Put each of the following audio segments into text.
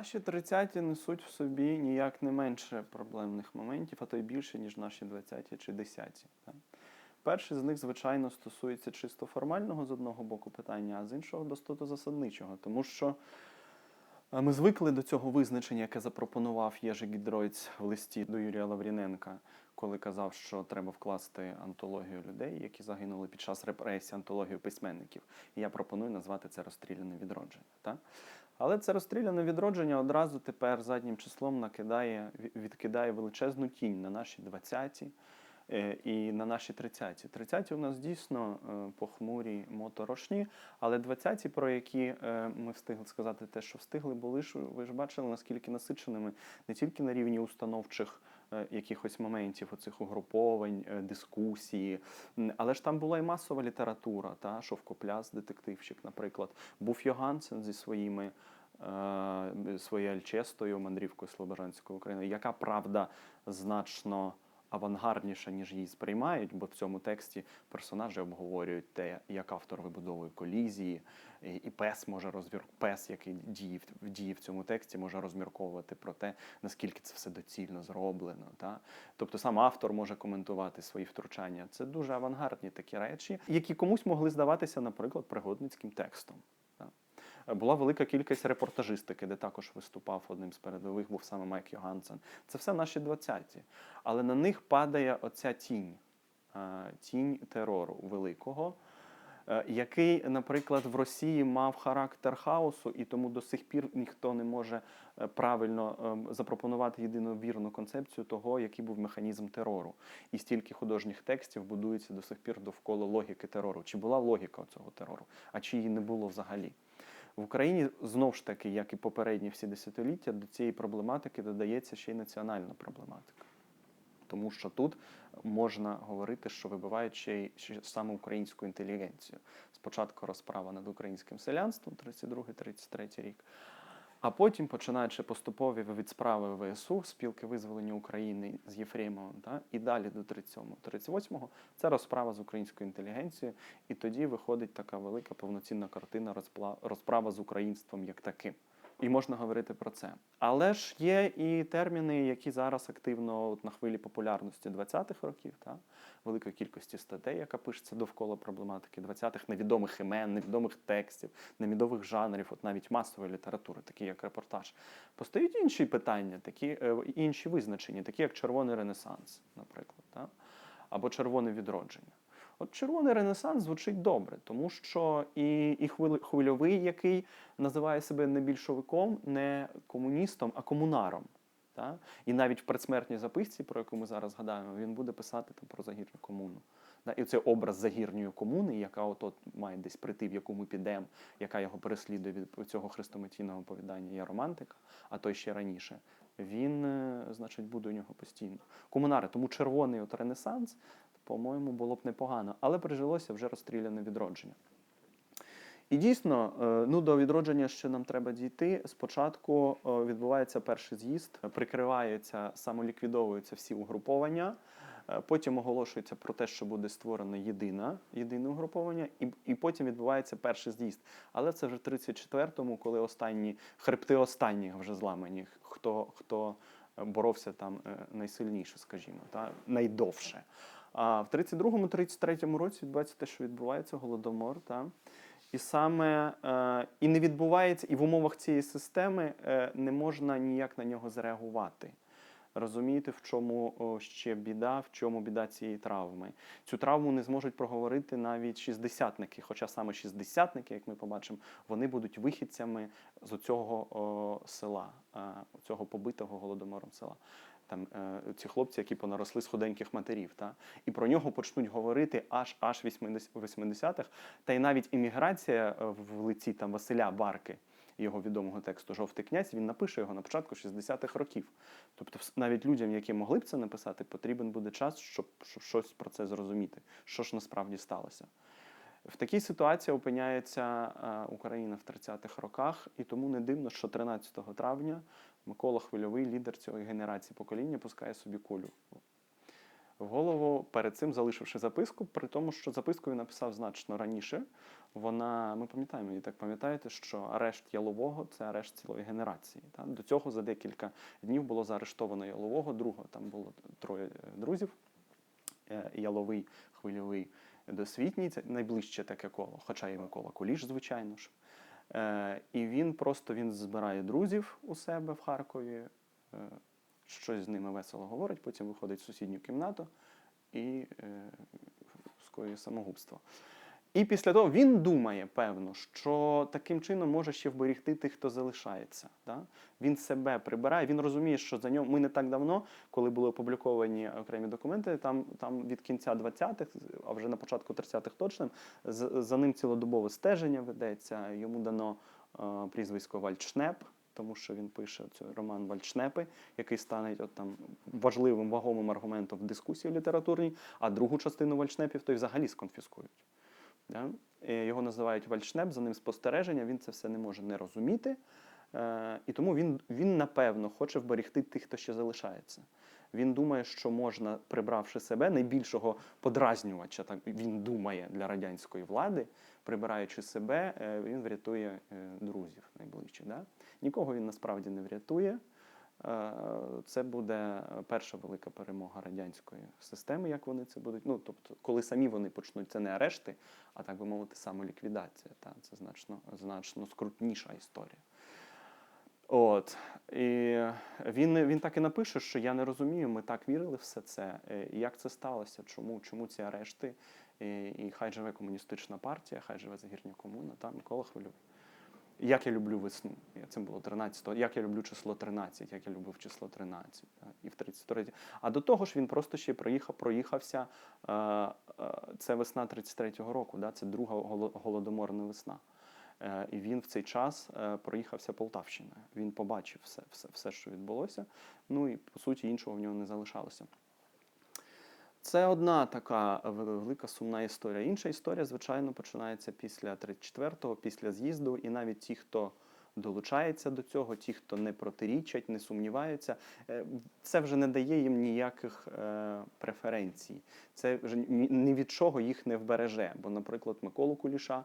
Наші 30-ті несуть в собі ніяк не менше проблемних моментів, а то й більше, ніж наші 20-ті чи 10-ті. Перший з них, звичайно, стосується чисто формального з одного боку питання, а з іншого достото засадничого. Тому що ми звикли до цього визначення, яке запропонував Єжи Гідройц в листі до Юрія Лавріненка, коли казав, що треба вкласти антологію людей, які загинули під час репресій, антологію письменників. І я пропоную назвати це розстріляне відродження. Так? Але це розстріляне відродження одразу тепер заднім числом накидає, відкидає величезну тінь на наші 20-ті е, і на наші 30-ті. 30-ті у нас дійсно е, похмурі, моторошні, але 20-ті, про які е, ми встигли сказати те, що встигли, були ж, ви ж бачили, наскільки насиченими не тільки на рівні установчих якихось моментів, оцих угруповань, е, дискусії, але ж там була і масова література, та, Шовкопляс, детективщик, наприклад, був Йогансен зі своїми е, своєю Альчестою, мандрівкою Слобожанської України, яка правда значно авангардніша, ніж її сприймають, бо в цьому тексті персонажі обговорюють те, як автор вибудовує колізії, і, пес може розмір... пес, який діє в, діє в цьому тексті, може розмірковувати про те, наскільки це все доцільно зроблено. Та? Тобто сам автор може коментувати свої втручання. Це дуже авангардні такі речі, які комусь могли здаватися, наприклад, пригодницьким текстом. Була велика кількість репортажистики, де також виступав одним з передових, був саме Майк Йогансен. Це все наші 20-ті. Але на них падає оця тінь, е, тінь терору великого, е, який, наприклад, в Росії мав характер хаосу, і тому до сих пір ніхто не може е, правильно запропонувати єдину вірну концепцію того, який був механізм терору. І стільки художніх текстів будується до сих пір довкола логіки терору. Чи була логіка цього терору, а чи її не було взагалі? В Україні знову ж таки, як і попередні всі десятиліття, до цієї проблематики додається ще й національна проблематика. Тому що тут можна говорити, що вибивають ще й саме українську інтелігенцію. Спочатку розправа над українським селянством, 32-33 рік, а потім, починаючи поступові від справи ВСУ, спілки визволення України з Єфремовим, та, і далі до 37-го, 38-го, це розправа з українською інтелігенцією, і тоді виходить така велика повноцінна картина розправа з українством як таким. І можна говорити про це. Але ж є і терміни, які зараз активно от, на хвилі популярності 20-х років, та? великої кількості статей, яка пишеться довкола проблематики 20-х, невідомих імен, невідомих текстів, невідомих жанрів, от навіть масової літератури, такі як репортаж. Постають інші питання, такі е, інші визначення, такі як червоний ренесанс, наприклад, та? або червоне відродження. От червоний ренесанс звучить добре, тому що і, і хвильовий, який називає себе не більшовиком, не комуністом, а комунаром. Та? І навіть в предсмертній записці, про яку ми зараз згадаємо, він буде писати там про загірню комуну. Да? І цей образ загірньої комуни, яка от, має десь прийти, в яку ми підемо, яка його переслідує від цього хрестоматійного оповідання, є романтика, а то й ще раніше. Він, е, значить, буде у нього постійно. Комунари, тому червоний от ренесанс, по-моєму, було б непогано, але прижилося вже розстріляне відродження. І дійсно, е, ну до відродження ще нам треба дійти. Спочатку е, відбувається перший з'їзд, прикривається, самоліквідовуються всі угруповання. е, Потім оголошується про те, що буде створено єдина, єдине угруповання, і, і потім відбувається перший з'їзд. Але це вже в 34-му, коли останні хребти останніх вже зламані, хто, хто боровся там найсильніше, скажімо, та, найдовше. А в 32-му, 33-му році відбувається те, що відбувається голодомор. Та, і саме е, і не відбувається, і в умовах цієї системи е, не можна ніяк на нього зреагувати. Розумієте, в чому ще біда, в чому біда цієї травми. Цю травму не зможуть проговорити навіть шістдесятники, хоча саме шістдесятники, як ми побачимо, вони будуть вихідцями з цього села, е, цього побитого голодомором села. Там е, ці хлопці, які понаросли з худеньких матерів, та і про нього почнуть говорити аж аж 80 80-х. Та й навіть імміграція е, в лиці там Василя Барки, його відомого тексту Жовтий князь, він напише його на початку 60-х років. Тобто, навіть людям, які могли б це написати, потрібен буде час, щоб, щоб щось про це зрозуміти, що ж насправді сталося. В такій ситуації опиняється е, Україна в 30-х роках, і тому не дивно, що 13 травня Микола Хвильовий, лідер цієї генерації покоління, пускає собі кулю в голову, перед цим залишивши записку, при тому, що записку він написав значно раніше. Вона, ми пам'ятаємо, і так пам'ятаєте, що арешт Ялового це арешт цілої генерації. Та? До цього за декілька днів було заарештовано Ялового, другого там було троє е, друзів. Е, Яловий, хвильовий, досвітній, це найближче таке коло, хоча і Микола Куліш, звичайно ж. Е, і він просто він збирає друзів у себе в Харкові, е, щось з ними весело говорить, потім виходить в сусідню кімнату і е, скоює самогубство. І після того він думає, певно, що таким чином може ще вберегти тих, хто залишається. Да? Він себе прибирає, він розуміє, що за нього ми не так давно, коли були опубліковані окремі документи, там, там від кінця 20-х, а вже на початку 30-х точно, за ним цілодобове стеження ведеться. Йому дано е, прізвисько Вальчнеп, тому що він пише цей роман Вальчнепи, який стане от, там, важливим вагомим аргументом в дискусії літературній, а другу частину Вальчнепів то й взагалі сконфіскують. Да? Е, Його називають Вальчнеп, за ним спостереження, він це все не може не розуміти. Е, І тому він, він, напевно, хоче вберегти тих, хто ще залишається. Він думає, що можна, прибравши себе, найбільшого подразнювача, так він думає для радянської влади, прибираючи себе, е, він врятує друзів найближчих. Да? Нікого він насправді не врятує. Е, Це буде перша велика перемога радянської системи, як вони це будуть. Ну, тобто, коли самі вони почнуть, це не арешти, а так би мовити, самоліквідація. Та? Це значно, значно скрутніша історія. От. І він, він так і напише, що я не розумію, ми так вірили в все це. Е, Як це сталося? Чому, чому ці арешти? І, і хай живе комуністична партія, хай живе загірня комуна, та Микола Хвильовий. Як я люблю весну. Я- Це було 13-го. Як я люблю число 13, як я любив число 13. та, І в 33. А до того ж він просто ще проїхав, проїхався. е, е, Це весна 33-го року, да? це друга голо- голодоморна весна. Е, І він в цей час е, проїхався Полтавщиною. Він побачив все, все, все, що відбулося. Ну і по суті іншого в нього не залишалося. Це одна така велика сумна історія. Інша історія, звичайно, починається після 34-го, після з'їзду, і навіть ті, хто долучається до цього, ті, хто не протирічать, не сумніваються, е, це вже не дає їм ніяких е, преференцій. Це вже ні від чого їх не вбереже. Бо, наприклад, Миколу Куліша.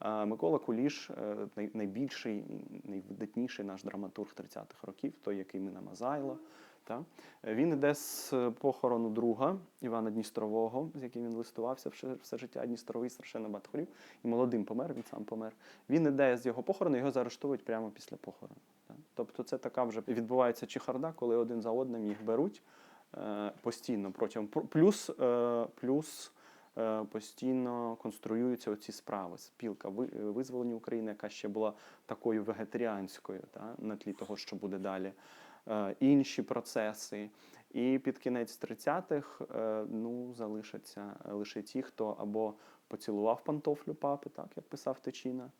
е, Микола Куліш най- найбільший, найвидатніший наш драматург 30-х років, той, який Мина Мазайло. Та? Він іде з похорону друга Івана Дністрового, з яким він листувався все, життя. Дністровий страшенно багато. І молодим помер, він сам помер. Він іде з його похорону, його заарештовують прямо після похорону. Та? Тобто це така вже відбувається чехарда, коли один за одним їх беруть е, постійно протягом плюс, е, плюс е, постійно конструюються оці справи. Спілка е, визволення України, яка ще була такою вегетаріанською, та? на тлі того, що буде далі інші процеси. І під кінець 30-х е, ну, залишаться лише ті, хто або поцілував пантофлю папи, так як писав Тичина, е,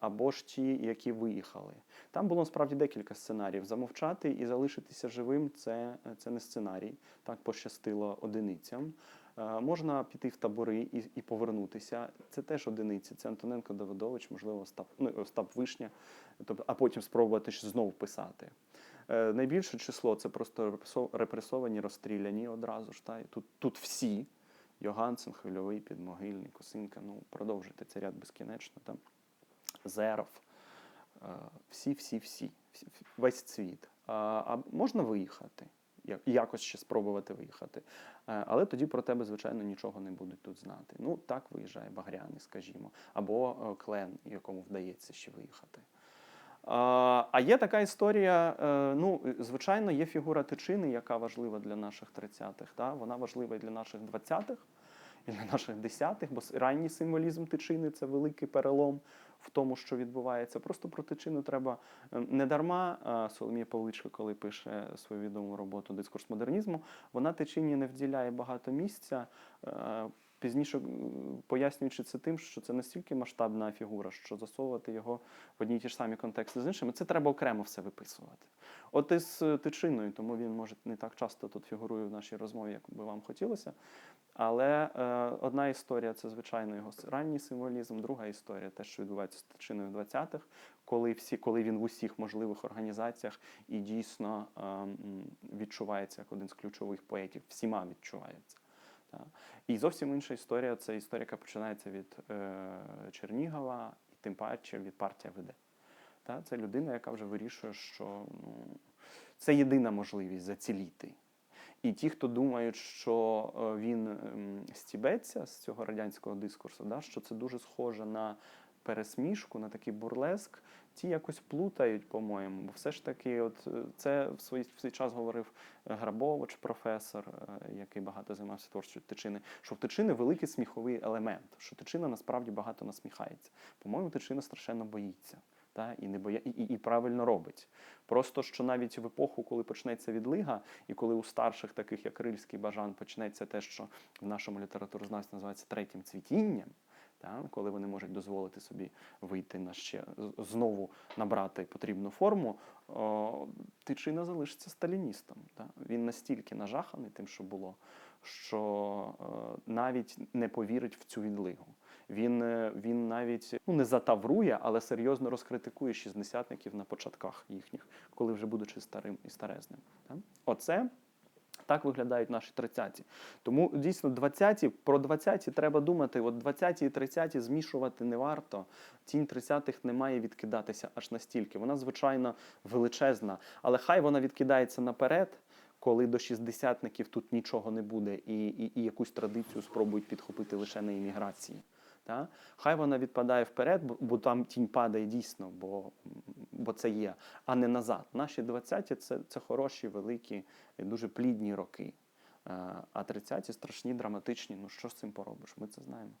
або ж ті, які виїхали. Там було насправді декілька сценаріїв. Замовчати і залишитися живим це, це не сценарій. Так пощастило одиницям. Е, Можна піти в табори і, і повернутися. Це теж одиниці. Це Антоненко Давидович, можливо, Остап, ну, Остап Вишня, тобто, а потім спробувати знову писати. Е, Найбільше число це просто репресовані, розстріляні одразу ж. Та? Тут, тут всі. Йогансен, Хвильовий, Підмогильний, Косинка, ну продовжуйте цей ряд безкінечно. Там. Зеров, е, всі, всі, всі, всі, весь світ. А, а можна виїхати, якось ще спробувати виїхати. Е, Але тоді про тебе, звичайно, нічого не будуть тут знати. Ну, так виїжджає Багряний, скажімо, або е, клен, якому вдається ще виїхати. А є така історія. е, Ну, звичайно, є фігура Тичини, яка важлива для наших 30-х. Да? Вона важлива і для наших 20-х, і для наших 10-х, бо ранній символізм Тичини це великий перелом в тому, що відбувається. Просто про Тичину треба е, не дарма. е, Соломія Павличка, коли пише свою відому роботу Дискурс модернізму, вона Тичині не вділяє багато місця. Пізніше пояснюючи це тим, що це настільки масштабна фігура, що засовувати його в одні й ті ж самі контексти з іншими, це треба окремо все виписувати. От із е, тичиною, тому він може не так часто тут фігурує в нашій розмові, як би вам хотілося. Але е, одна історія це, звичайно, його ранній символізм, друга історія те, що відбувається з тичиною в 20-х, коли, всі, коли він в усіх можливих організаціях і дійсно е, відчувається як один з ключових поетів, всіма відчувається. Та. І зовсім інша історія це історія, яка починається від е, Чернігова, і тим паче від партія. Та? Це людина, яка вже вирішує, що ну, це єдина можливість заціліти. І ті, хто думають, що е, він ем, стібеться з цього радянського дискурсу, да, що це дуже схоже на пересмішку, на такий бурлеск, ті якось плутають, по-моєму. Бо все ж таки, от е, це в свій, в свій час говорив е, Грабович, професор, е, який багато займався творчістю тичини, що в тичини великий сміховий елемент, що тичина насправді багато насміхається. По-моєму, тичина страшенно боїться. Та, і, не боя... і, і, і правильно робить. Просто що навіть в епоху, коли почнеться відлига, і коли у старших, таких як Рильський Бажан, почнеться те, що в нашому літературознавстві називається третім цвітінням, коли вони можуть дозволити собі вийти на ще знову набрати потрібну форму, о, Тичина залишиться сталіністом. Та. Він настільки нажаханий тим, що було, що е, навіть не повірить в цю відлигу. Він, е, він навіть ну, не затаврує, але серйозно розкритикує шістдесятників на початках їхніх, коли вже будучи старим і старезним. Та. Оце так виглядають наші 30-ті. Тому дійсно 20-ті, про 20-ті треба думати. От 20-ті і 30-ті змішувати не варто. Тінь 30-х не має відкидатися аж настільки. Вона, звичайно, величезна, але хай вона відкидається наперед. Коли до шістдесятників тут нічого не буде, і, і, і якусь традицію спробують підхопити лише на імміграції. Та? Хай вона відпадає вперед, бо, бо там тінь падає дійсно, бо, бо це є, а не назад. Наші 20-ті це, це хороші, великі, дуже плідні роки. Е, А 30-ті страшні, драматичні. Ну що з цим поробиш? Ми це знаємо.